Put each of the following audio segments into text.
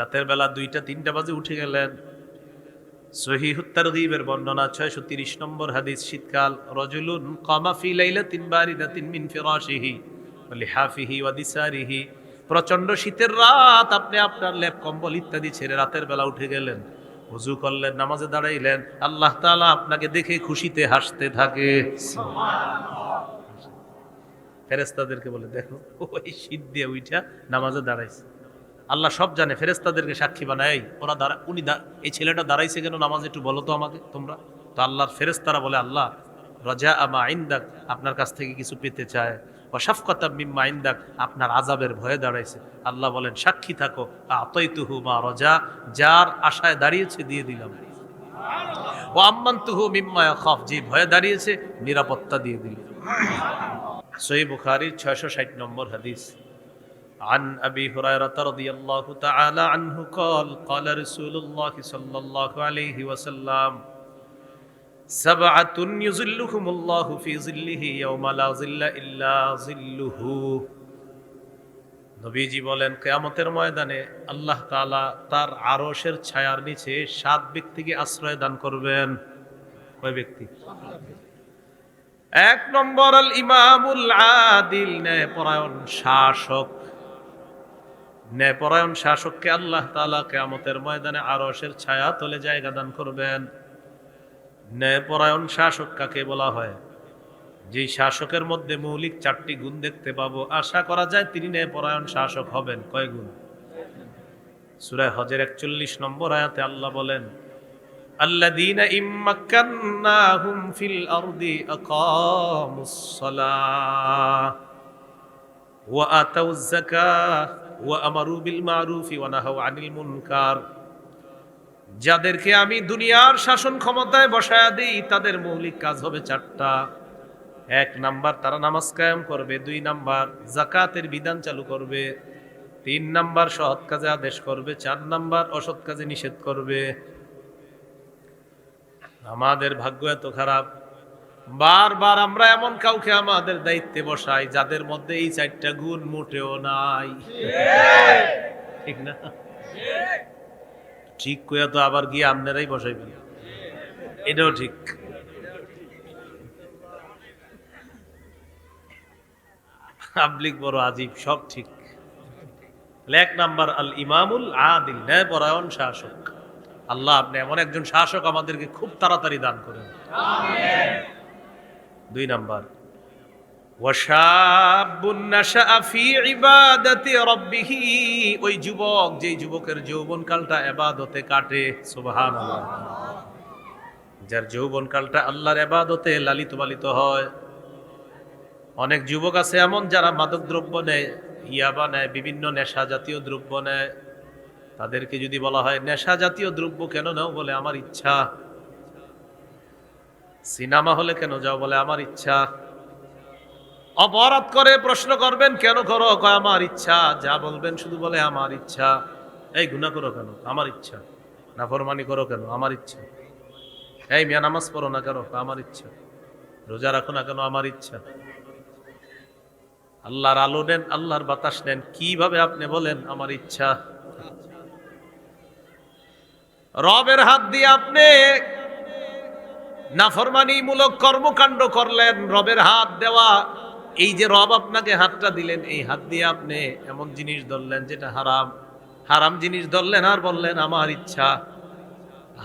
রাতের বেলা দুইটা, তিনটা বাজে উঠে গেলেন। সহিহুত্তারগীবের বর্ণনা, ছয়শো তিরিশ নম্বর হাদিস, শীতকাল, রজুলুন কমাফি লাইলা তিন বারিদা তিন মিন ফিরাশিহি লিহাফিহি ওয়া দিসারিহি। প্রচণ্ড শীতের রাত, আপনি আপনার লেপ, কম্বল ইত্যাদি ছেড়ে রাতের বেলা উঠে গেলেন। হুজু করলেন, নামাজে দাঁড়াইলেন। আল্লাহ তাআলা আপনাকে দেখে খুশিতে হাসতে থাকে। ফেরেস্তাদেরকে বলে, দেখো ওই শীত দিয়ে উইঠা নামাজে দাঁড়াইছে। আল্লাহ সব জানে ফেরেস্তাদেরকে সাক্ষী বানায়। ওরা দাঁড়া উনি এই ছেলেটা দাঁড়াইছে কেন? নামাজ একটু বলো তো আমাকে, তোমরা। তো আল্লাহর ফেরেস্তারা বলে, আল্লাহ, রজা আমা আইন্দাক আপনার কাছ থেকে কিছু পেতে চায়। অসাফকতা মিম্মা আইন্দাক আপনার আজাবের ভয়ে দাঁড়াইছে। আল্লাহ বলেন, সাক্ষী থাকো, আতইতুহু মা রজা, যার আশায় দাঁড়িয়েছে দিয়ে দিলাম। ও আম্মান্তুহু মিম্মা খফ যে ভয়ে দাঁড়িয়েছে, নিরাপত্তা দিয়ে দিল। সহি বুখারীর ছয়শো ষাট নম্বর হাদিস। عن أبي هريرة رضي الله تعالى عنه قال قال رسول الله صلى الله عليه وسلم سبعة يظلهم الله في ظله يوم لا ظل إلا ظله নবীজি বলেন কেয়ামতের ময়দানে আল্লাহ তাআলা তার আরশের ছায়ার নিচে সাত ব্যক্তিকে আশ্রয় দান করবেন কয় ব্যক্তি এক নম্বর আল ইমামুল আদিল ন্যায়পরায়ণ শাসক ন্যায়পরায়ণ শাসককে আল্লাহ তাআলা কেয়ামতের ময়দানে আরশের ছায়া তলে জায়গা দান করবেন ন্যায়পরায়ণ শাসক কাকে বলা হয় যে শাসকের মধ্যে মৌলিক চারটি গুণ দেখতে পাবো আশা করা যায় তিনি ন্যায়পরায়ণ শাসক হবেন কয় গুণ সূরা হজের একচল্লিশ নম্বর আয়াতে আল্লাহ বলেন الذين إن مكناهم في الأرض أقاموا الصلاة وآتوا الزكاة যাদেরকে আমি দুনিয়ার শাসন ক্ষমতায় বসায়া দিই, তাদের মৌলিক কাজ হবে চারটা। এক নাম্বার, তারা নামাজ কায়াম করবে। দুই নাম্বার জাকাতের বিধান চালু করবে। তিন নাম্বার, সৎ কাজে আদেশ করবে। চার নাম্বার, অসৎ কাজে নিষেধ করবে। আমাদের ভাগ্য এত খারাপ। বারবার আমরা এমন কাউকে আমাদের দায়িত্বে বসাই, যাদের মধ্যে এই চারটা গুণ মোটেও নাই। ঠিক না? ঠিক কইয়া তো আবার গিয়ে আপনারাই বসাইবেন এটাও ঠিক। পাবলিক বড় আজীব, সব ঠিক। এক নাম্বার, আল ইমামুল আদিল ন্যায় পরায়ণ শাসক। আল্লাহ আপনি এমন একজন শাসক আমাদেরকে খুব তাড়াতাড়ি দান করেন। দুই নাম্বার। ওই যুবক, যেই যুবকের যৌবনকালটা ইবাদতে কাটে, সুবহানাল্লাহ। যার যৌবনকালটা আল্লাহর ইবাদতে লালিত পালিত হয়। অনেক যুবক আছে এমন যারা মাদক দ্রব্য নেয়, ইয়াবা নেয়, বিভিন্ন নেশা জাতীয় দ্রব্য নেয়। তাদেরকে যদি বলা হয়, নেশা জাতীয় দ্রব্য কেন নাও? বলে, আমার ইচ্ছা। সিনেমা হলে কেন যাও বলে, আমার ইচ্ছা। অপরাধ করে প্রশ্ন করবেন, কেন করো? আমার ইচ্ছা। যা বলবেন শুধু বলে, আমার ইচ্ছা। এই গুণা করো কেন? আমার ইচ্ছা। নাফরমানি করো কেন? আমার ইচ্ছা। এই মিয়া, নামাজ পড়ো না কেন? আমার ইচ্ছা। রোজা রাখো না কেন? আমার ইচ্ছা। আল্লাহর আলো নেন, আল্লাহর বাতাস নেন, কীভাবে আপনি বলেন, আমার ইচ্ছা? রবের হাত দিয়ে আপনি নাফরমানি মূলক কর্মকাণ্ড করলেন, রবের হাত দেওয়া। এই যে রব আপনাকে হাতটা দিলেন, এই হাত দিয়ে আপনি এমন জিনিস ধরলেন যেটা হারাম। হারাম জিনিস ধরলেন আর বললেন, আমার ইচ্ছা।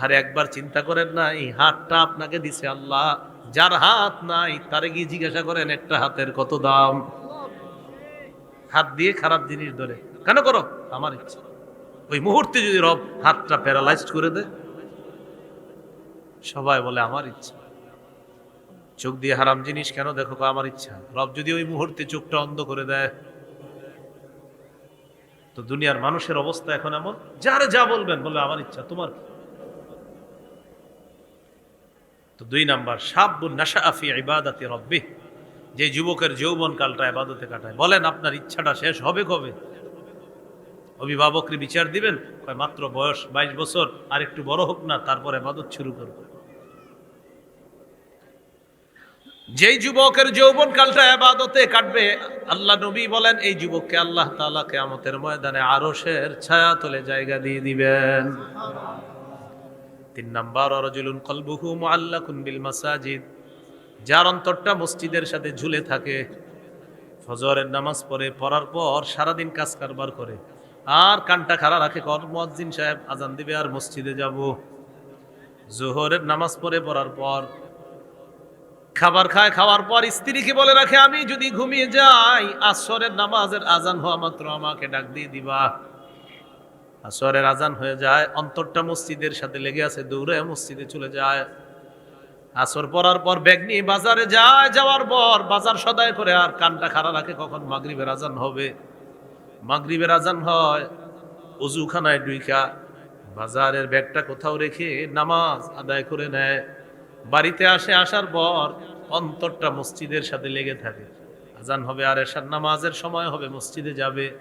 আর একবার চিন্তা করেন না, এই হাতটা আপনাকে দিছে আল্লাহ। যার হাত নাই, তারে গিয়ে জিজ্ঞাসা করেন, একটা হাতের কত দাম? হাত দিয়ে খারাপ জিনিস ধরে। কেন করো? আমার ইচ্ছা। ওই মুহূর্তে যদি রব হাতটা প্যারালাইজড করে দেয়। সবাই বলে, আমার ইচ্ছা। চোখ দিয়ে হারাম জিনিস কেন? দেখো আমার ইচ্ছা। রব যদি ওই মুহূর্তে চোখটা অন্ধ করে দেয়, তো দুনিয়ার মানুষের অবস্থা এখন এমন, যারে যা বলবেন, বলবে, আমার ইচ্ছা, তোমার তো দুই নাম্বার, সাব্বুন নাশা আফি ইবাদাতি রব্বি। যে যুবকের যৌবন কালটা ইবাদতে কাটায়। বলেন, আপনার ইচ্ছাটা শেষ হবে কবে? অভিভাবকরে বিচার দিবেন, কয়, মাত্র বয়স বাইশ বছর, আর একটু বড় হোক না, তারপরে ইবাদত শুরু করবে। যেই যুবকের যৌবন কালটা আবাদতে কাটবে, আল্লাহ নবী বলেন, এই যুবককে আল্লাহ তাআলা কিয়ামতের ময়দানে আরশের ছায়া তলে জায়গা দিয়ে দিবেন। তিন নাম্বার অরজুলুন কলবুহু মুআল্লাকুন বিল মাসাজিদ। যার অন্তরটা মসজিদের সাথে ঝুলে থাকে, ফজরের নামাজ পড়ে, পড়ার পর সারাদিন কাজ কারবার করে, আর কানটা খাড়া রাখে, কর মুয়াজ্জিন সাহেব আজান দিবে আর মসজিদে যাব। জোহরের নামাজ পড়ে, পড়ার পর খাবার খায়, খাওয়ার পর স্ত্রীকে বলে রাখে, আমি যদি ঘুমিয়ে যাই, আসরের নামাজের আজান হওয়া মাত্র আমাকে ডাক দিয়ে দিবা। আসরের আজান হয়ে যায়, অন্তরটা মসজিদের সাথে লেগে আছে দৌড়ে মসজিদে চলে যায়। আসর পড়ার পর ব্যাগ নিয়ে বাজারে যায়, যাওয়ার পর বাজার সদায় করে আর কানটা খাড়া রাখে, কখন মাগরিবের আজান হবে। মাগরিবের আজান হয় অজুখানায় ডুইকা, বাজারের ব্যাগটা কোথাও রেখে নামাজ আদায় করে নেয়। বাড়িতে আসে আসার পর অন্তরটা মসজিদের সাথে লেগে থাকে। আজান হবে আর এশার নামাজের সময় হবে, মসজিদে যাবে।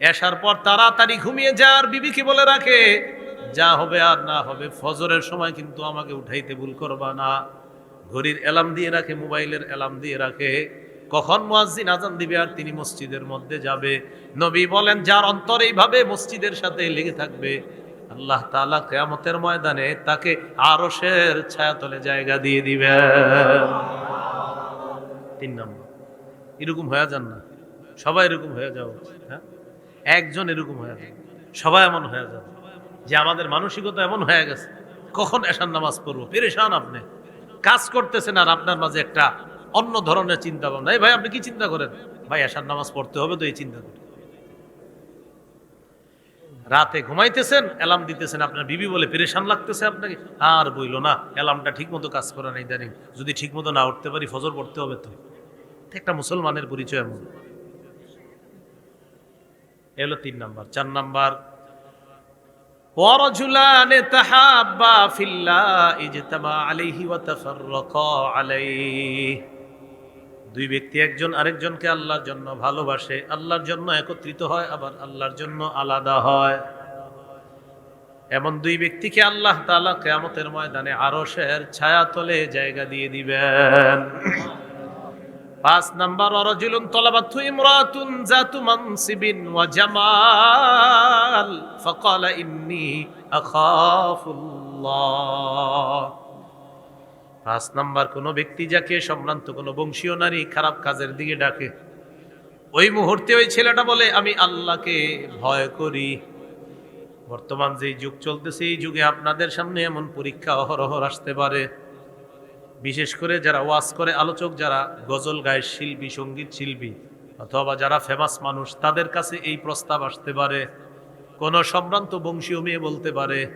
এসার পর তাড়াতাড়ি ঘুমিয়ে যায় আর বিবিকে বলে রাখে, যা হবে আর না হবে, ফজরের সময় কিন্তু আমাকে উঠাইতে ভুল করবা না। ঘড়ির অ্যালার্ম দিয়ে রাখে, মোবাইলের অ্যালার্ম দিয়ে রাখে। কখন মুয়াজ্জিন আজান দিবে আর তিনি মসজিদের মধ্যে যাবে? নবী বলেন, যার অন্তর এইভাবে মসজিদের সাথে লেগে থাকবে আল্লাহ তাআলা কিয়ামতের ময়দানে তাকে আরশের ছায়াতলে জায়গা দিয়ে দিবে। তিন নম্বর, এরকম হয়ে যান না। সবাই এরকম হয়ে যাও। হ্যাঁ? একজন এরকম হয়ে যান। সবাই এমন হয়ে যান যে আমাদের মানসিকতা এমন হয়ে গেছে। কখন এশার নামাজ পড়ব? পেরেশান আপনি। কাজ করতেছেন আর আপনার মাঝে একটা অন্য ধরনের চিন্তা ভাবনা এই ভাই, আপনি কি চিন্তা করেন? ভাই, এশার নামাজ পড়তে হবে তো এই চিন্তা করেন রাতে ঘুমাইতেছেন অ্যালার্ম দিতেছেন আপনার বিবি বলে পেরেশান লাগতেছে আপনাকে আর বইলো না অ্যালার্মটা ঠিক মতো কাজ করে নাই জানি যদি ঠিক মতো না উঠতে পারি ফজর পড়তে হবে তো একটা মুসলমানের পরিচয় এমন এ হলো তিন নাম্বার চার নাম্বার ورجلان تحابا في الله اجتمع عليه وتفرقا عليه দুই ব্যক্তি একজন আরেকজনকে আল্লাহর জন্য ভালোবাসে, আল্লাহর জন্য একত্রিত হয়, আবার আল্লাহর জন্য আলাদা হয়। এমন দুই ব্যক্তিকে আল্লাহ তাআলা কিয়ামতের ময়দানে আরশের ছায়া তলে জায়গা দিয়ে দিবেন। পাঁচ নাম্বার, অরজুলুন তলাবাতু ইমরাতুন জাতু মানসিবিন ওয়া জামাল। ফাকালা ইন্নী আখাফুল্লাহ। পাঁচ নাম্বার, কোনো ব্যক্তি যাকে সম্ভ্রান্ত, কোন বংশীয় নারী খারাপ কাজের দিকে ডাকে। ওই মুহূর্তে ওই ছেলেটা বলে, আমি আল্লাহকে ভয় করি। বর্তমান যে যুগ চলতেছে, এই যুগে আপনাদের সামনে এমন পরীক্ষা অহরহ আসতে পারে। বিশেষ করে যারা ওয়াজ করে, আলোচক যারা গজল গায়, শিল্পী, সংগীত শিল্পী, অথবা যারা ফেমাস মানুষ, তাদের কাছে এই প্রস্তাব আসতে পারে। কোনো সম্ভ্রান্ত বংশীয় মেয়ে বলতে পারে,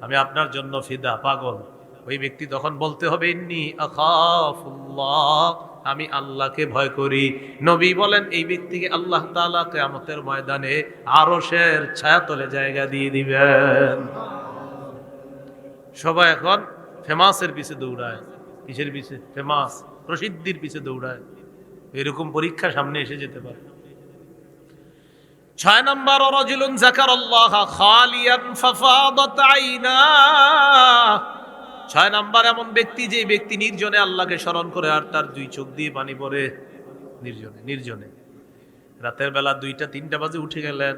আমি আপনার জন্য ফিদা, পাগল। ওই ব্যক্তি তখন বলতে হবে, ইন্নি আমি আল্লাহকে ভয় করি। নবী বলেন, এই ব্যক্তিকে আল্লাহ তাআলা কিয়ামতের ময়দানে আরশের ছায়াতলে জায়গা দিয়ে দিবেন। সবাই এখন ফেমাসের পিছে দৌড়ায়। কিসের পিছে? ফেমাস, প্রসিদ্ধির পিছে দৌড়ায়। এরকম পরীক্ষা সামনে এসে যেতে পারে। ছয় নম্বর রজুলুন জাকার আল্লাহ খালিয়ান ফাফাদাত আইনা ছয় নম্বর এমন ব্যক্তি যে ব্যক্তি নির্জনে আল্লাহকে স্মরণ করে আর তার দুই চোখ দিয়ে পানি পড়ে। নির্জনে নির্জনে। রাতের বেলা দুইটা, তিনটা বাজে উঠে গেলেন।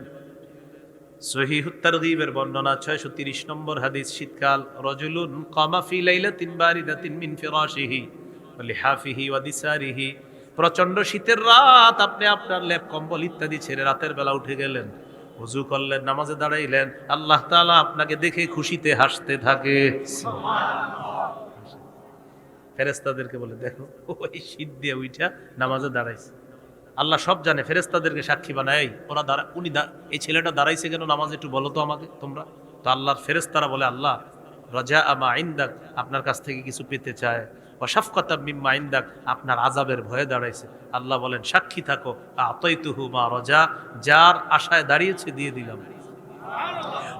সহিহুত্তারগীবের বর্ণনা, ছয়শো তিরিশ নম্বর হাদিস, শীতকাল। রজুলুন কামাফি লাইলা তিন বারিদা তিন মিন ফিরাশিহি লিহাফিহি ওয়া দিসারিহি। প্রচণ্ড শীতের রাত, আপনি আপনার লেপ কম্বল ইত্যাদি ছেড়ে রাতের বেলা উঠে গেলেন। উজু করলেন নামাজে দাঁড়াইলেন আল্লাহ তাআলা আপনাকে দেখে খুশিতে হাসতে থাকে। ফেরেস্তাদেরকে বলে দেখো ওই শীত দিয়ে উইঠা নামাজে দাঁড়াইছে। আল্লাহ সব জানে ফেরেস্তাদেরকে সাক্ষী বানায় ওরা দাঁড়া উনি এই ছেলেটা দাঁড়াইছে কেন নামাজ একটু বলো তো আমাকে তোমরা? তো আল্লাহর ফেরেস্তারা বলে আল্লাহ রাজা আমা আইন্দাক আপনার কাছ থেকে কিছু পেতে চায়। ও শাফকাতা মিম্মা আপনার আজাবের ভয়ে দাঁড়াইছে। আল্লাহ বলেন, সাক্ষী থাকো আতৈতুহু মা রজা, যার আশায় দাঁড়িয়েছে দিয়ে দিলাম।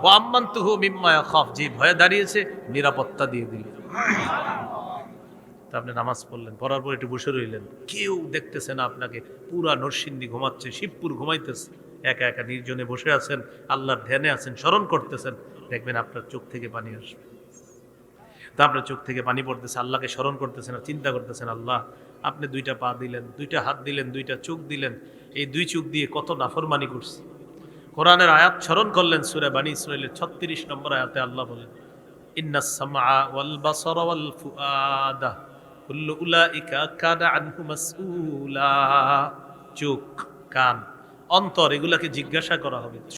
ও আম্মান্তুহু মিম্মা খফ যে ভয়ে দাঁড়িয়েছে, নিরাপত্তা দিয়ে দিলাম তা আপনি নামাজ পড়লেন, পড়ার পর একটু বসে রইলেন। কেউ দেখতেছে না আপনাকে, পুরা নরসিংদী ঘুমাচ্ছে, শিবপুর ঘুমাইতেছে। একা একা নির্জনে বসে আছেন, আল্লাহর ধ্যানে আছেন, স্মরণ করতেছেন। দেখবেন আপনার চোখ থেকে পানি আসবে। তারপরে চোখ থেকে পানি পড়তেছে, আল্লাহকে স্মরণ করতেছেন আর চিন্তা করতেছেন আল্লাহ, আপনি দুইটা পা দিলেন, দুইটা হাত দিলেন, দুইটা চোখ দিলেন, এই দুই চোখ দিয়ে কত নাফরমানি করছি। কোরআনের আয়াত স্মরণ করলেন সুরে বানী ইসরাইলের ছত্রিশ নম্বর আয়াতে আল্লাহ বলেন চোখ, কান, অন্তর, এগুলাকে জিজ্ঞাসা করা হবে।